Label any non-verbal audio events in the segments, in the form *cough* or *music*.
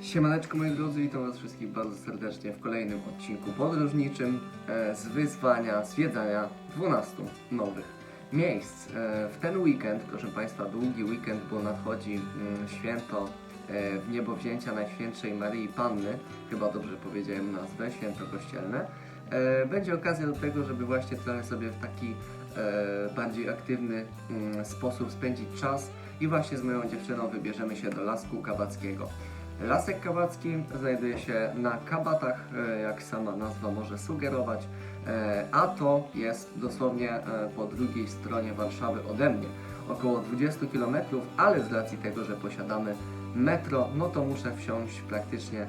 Siemaneczko moi drodzy, witam was wszystkich bardzo serdecznie w kolejnym odcinku podróżniczym e, z wyzwania zwiedzania 12 nowych miejsc. E, w ten weekend, proszę Państwa, długi weekend, bo nadchodzi mm, święto e, w niebo wzięcia Najświętszej Maryi Panny, chyba dobrze powiedziałem nazwę, święto kościelne. E, będzie okazja do tego, żeby właśnie trochę sobie w taki e, bardziej aktywny mm, sposób spędzić czas i właśnie z moją dziewczyną wybierzemy się do Lasku Kabackiego. Lasek Kabacki znajduje się na Kabatach, e, jak sama nazwa może sugerować, e, a to jest dosłownie e, po drugiej stronie Warszawy ode mnie. Około 20 km, ale z racji tego, że posiadamy metro, no to muszę wsiąść praktycznie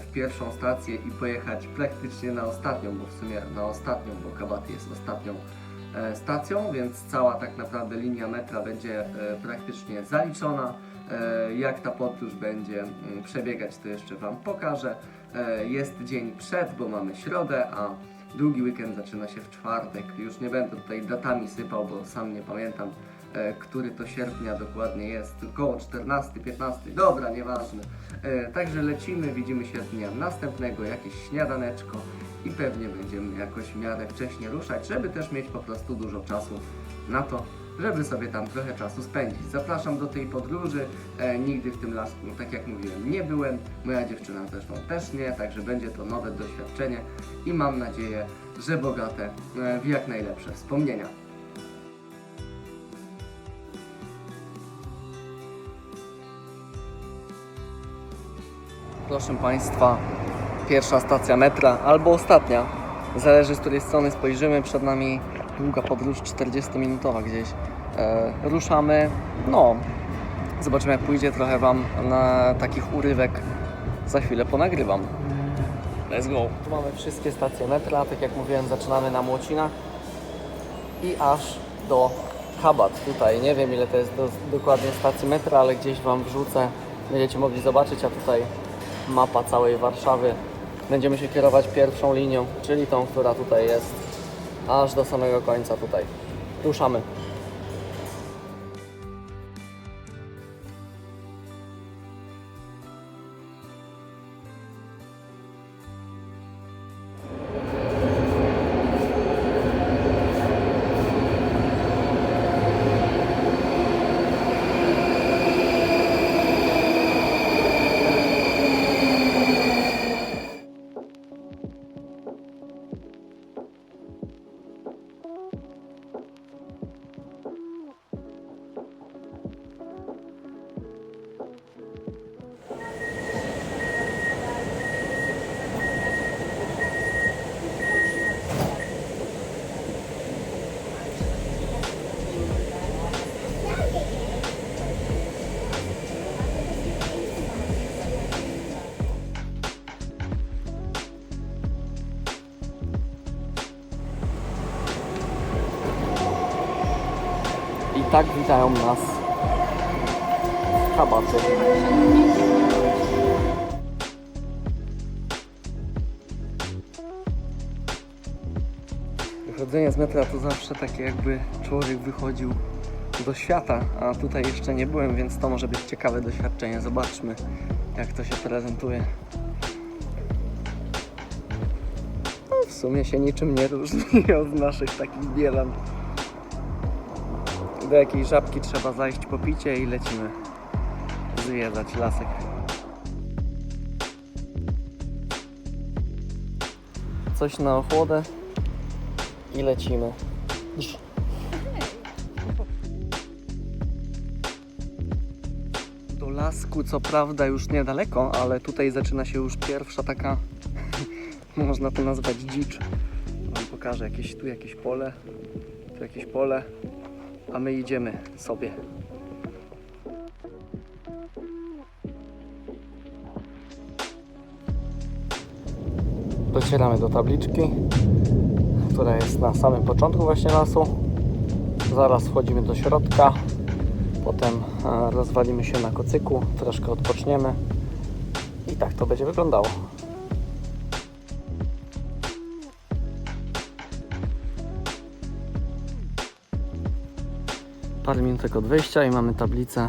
w pierwszą stację i pojechać praktycznie na ostatnią, bo w sumie na ostatnią, bo Kabaty jest ostatnią stacją, więc cała tak naprawdę linia metra będzie praktycznie zaliczona. E, Jak ta podróż będzie mm, przebiegać, to jeszcze Wam pokażę. E, Jest dzień przed, bo mamy środę, a długi weekend zaczyna się w czwartek. Już nie będę tutaj datami sypał, bo sam nie pamiętam, e, który to sierpnia dokładnie jest. Około 14, 15, dobra, nieważne. Także lecimy, widzimy się dnia następnego, jakieś śniadaneczko i pewnie będziemy jakoś w miarę wcześnie ruszać, żeby też mieć po prostu dużo czasu na to, żeby sobie tam trochę czasu spędzić. Zapraszam do tej podróży. E, nigdy w tym lasku, tak jak mówiłem, nie byłem. Moja dziewczyna zresztą też nie, także będzie to nowe doświadczenie i mam nadzieję, że bogate e, w jak najlepsze wspomnienia. Proszę Państwa, pierwsza stacja metra albo ostatnia. Zależy z której strony spojrzymy. Przed nami długa podróż 40-minutowa gdzieś. E, ruszamy. No, zobaczymy jak pójdzie. Trochę Wam na takich urywek za chwilę ponagrywam. Let's go. Tu mamy wszystkie stacje metra. Tak jak mówiłem, zaczynamy na Młocinach i aż do Kabat tutaj. Nie wiem ile to jest do, dokładnie stacji metra, ale gdzieś Wam wrzucę. Będziecie mogli zobaczyć, a tutaj mapa całej Warszawy. Będziemy się kierować pierwszą linią, czyli tą, która tutaj jest, aż do samego końca tutaj. Ruszamy. Witają nas kabaty. Wychodzenie z metra to zawsze takie jakby człowiek wychodził do świata, a tutaj jeszcze nie byłem, więc to może być ciekawe doświadczenie. Zobaczmy jak to się prezentuje. No, w sumie się niczym nie różni *laughs* od naszych takich bielan. Do jakiejś żabki trzeba zajść po picie i lecimy zwiedzać lasek. Coś na ochłodę i lecimy. Do lasku co prawda już niedaleko, ale tutaj zaczyna się już pierwsza taka, *laughs* można to nazwać dzicz. Wam pokażę jakieś, tu jakieś pole, tu jakieś pole, a my idziemy sobie. Docieramy do tabliczki, która jest na samym początku właśnie lasu. Zaraz wchodzimy do środka, potem e, rozwalimy się na kocyku, troszkę odpoczniemy i tak to będzie wyglądało. Parę minutek od wejścia i mamy tablicę,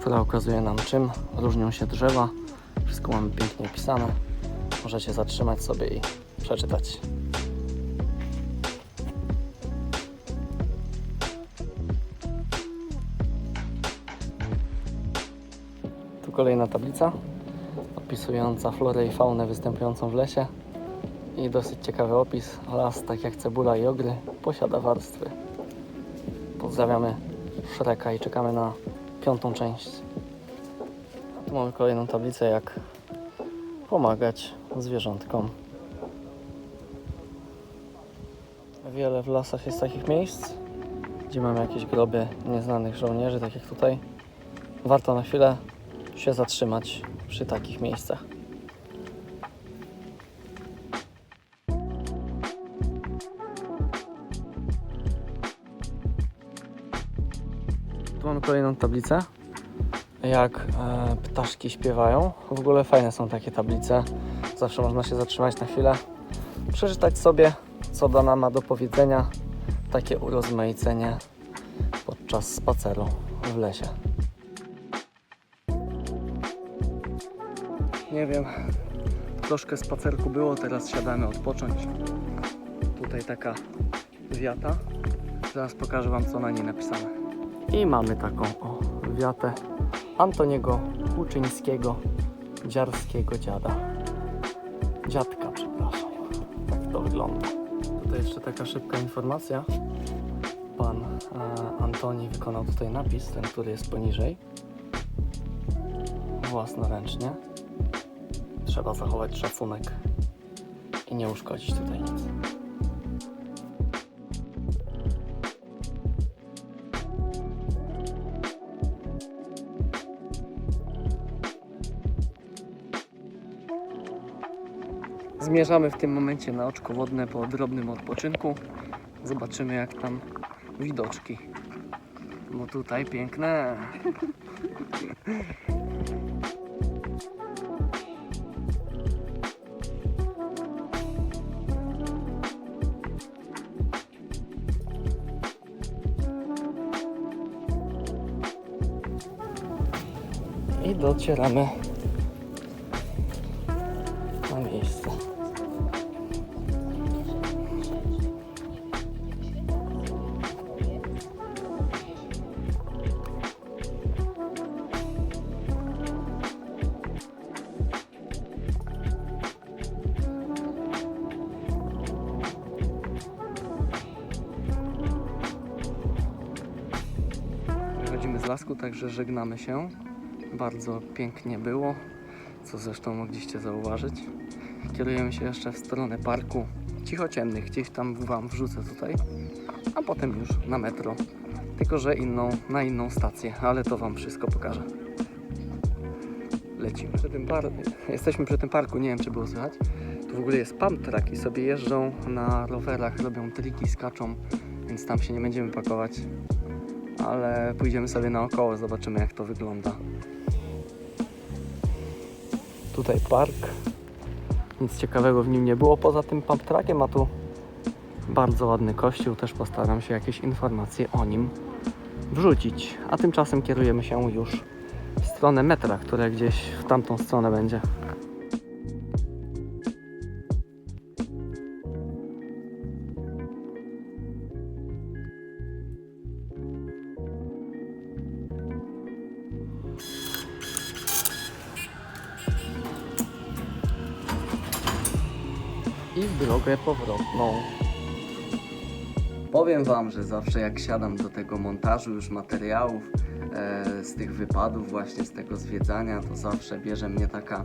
która ukazuje nam czym różnią się drzewa Wszystko mamy pięknie opisane. Możecie zatrzymać sobie i przeczytać. Tu kolejna tablica opisująca florę i faunę występującą w lesie. I dosyć ciekawy opis. Las, tak jak cebula i ogry, posiada warstwy. Pozdrawiamy Shreka i czekamy na piątą część. Tu mamy kolejną tablicę, jak pomagać zwierzątkom. Wiele w lasach jest takich miejsc, gdzie mamy jakieś groby nieznanych żołnierzy, tak jak tutaj. Warto na chwilę się zatrzymać przy takich miejscach. Kolejną tablicę. Jak e, ptaszki śpiewają. W ogóle fajne są takie tablice. Zawsze można się zatrzymać na chwilę, przeczytać sobie, co dana ma do powiedzenia. Takie urozmaicenie podczas spaceru w lesie. Nie wiem, troszkę spacerku było, teraz siadamy odpocząć. Tutaj taka wiata. Zaraz pokażę Wam, co na niej napisane. I mamy taką o, wiatę Antoniego Łuczyńskiego, dziarskiego dziada. Dziadka, przepraszam. Tak to wygląda. Tutaj jeszcze taka szybka informacja. Pan e, Antoni wykonał tutaj napis, ten, który jest poniżej. Własnoręcznie. Trzeba zachować szacunek i nie uszkodzić tutaj nic. Zmierzamy w tym momencie na oczko wodne po drobnym odpoczynku. Zobaczymy jak tam widoczki. Bo tutaj piękne. I docieramy z także żegnamy się. Bardzo pięknie było, co zresztą mogliście zauważyć. Kierujemy się jeszcze w stronę parku cichociemnych, gdzieś tam Wam wrzucę tutaj, a potem już na metro. Tylko, że inną, na inną stację, ale to Wam wszystko pokażę. Lecimy. Przy tym par... Jesteśmy przy tym parku, nie wiem czy było słychać. Tu w ogóle jest pump track i sobie jeżdżą na rowerach, robią triki, skaczą, więc tam się nie będziemy pakować. Ale pójdziemy sobie naokoło, zobaczymy jak to wygląda. Tutaj park. Nic ciekawego w nim nie było poza tym pump trackiem, a tu bardzo ładny kościół. Też postaram się jakieś informacje o nim wrzucić. A tymczasem kierujemy się już w stronę metra, które gdzieś w tamtą stronę będzie. Drogę powrotną. Powiem Wam, że zawsze jak siadam do tego montażu już materiałów, e, z tych wypadów, właśnie z tego zwiedzania, to zawsze bierze mnie taka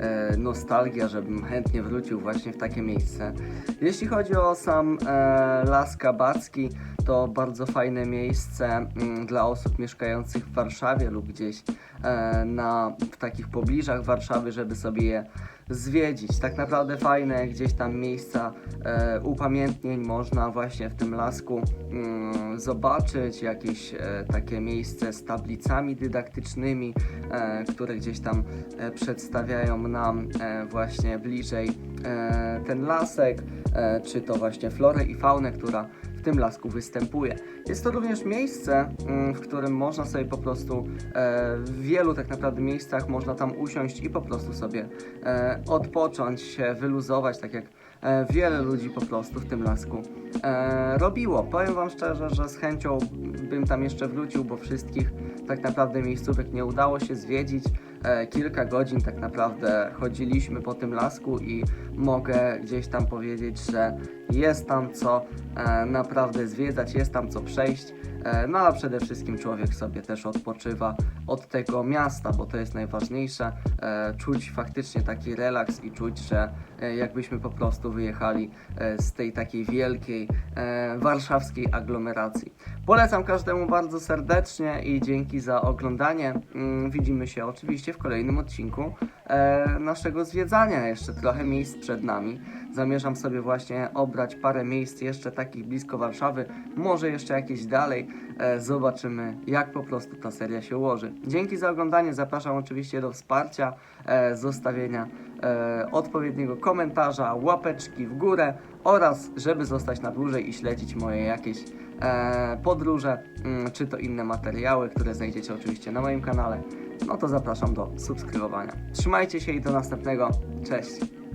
e, nostalgia, żebym chętnie wrócił właśnie w takie miejsce. Jeśli chodzi o sam e, Las Kabacki, to bardzo fajne miejsce mm, dla osób mieszkających w Warszawie lub gdzieś e, na, w takich pobliżach Warszawy, żeby sobie je zwiedzić. Tak naprawdę fajne gdzieś tam miejsca e, upamiętnień można właśnie w tym lasku mm, zobaczyć. Jakieś e, takie miejsce z tablicami dydaktycznymi, które gdzieś tam przedstawiają nam właśnie bliżej ten lasek, czy to właśnie florę i faunę, która tym lasku występuje. Jest to również miejsce, mm, w którym można sobie po prostu e, w wielu tak naprawdę miejscach można tam usiąść i po prostu sobie e, odpocząć się, wyluzować, tak jak e, wiele ludzi po prostu w tym lasku robiło. Powiem Wam szczerze, że z chęcią bym tam jeszcze wrócił, bo wszystkich tak naprawdę miejscówek nie udało się zwiedzić. Kilka godzin tak naprawdę chodziliśmy po tym lasku i mogę gdzieś tam powiedzieć, że jest tam co e, naprawdę zwiedzać, jest tam co przejść. E, no a przede wszystkim człowiek sobie też odpoczywa od tego miasta, bo to jest najważniejsze. E, czuć faktycznie taki relaks i czuć, że jakbyśmy po prostu wyjechali z tej takiej wielkiej warszawskiej aglomeracji. Polecam każdemu bardzo serdecznie i dzięki za oglądanie. Mm, Widzimy się oczywiście w kolejnym odcinku naszego zwiedzania. Jeszcze trochę miejsc przed nami. Zamierzam sobie właśnie obrać parę miejsc jeszcze takich blisko Warszawy, może jeszcze jakieś dalej. E, zobaczymy, jak po prostu ta seria się ułoży. Dzięki za oglądanie. Zapraszam oczywiście do wsparcia, e, zostawienia e, odpowiedniego komentarza, łapeczki w górę oraz, żeby zostać na dłużej i śledzić moje jakieś podróże, mm, czy to inne materiały, które znajdziecie oczywiście na moim kanale, no to zapraszam do subskrybowania. Trzymajcie się i do następnego. Cześć!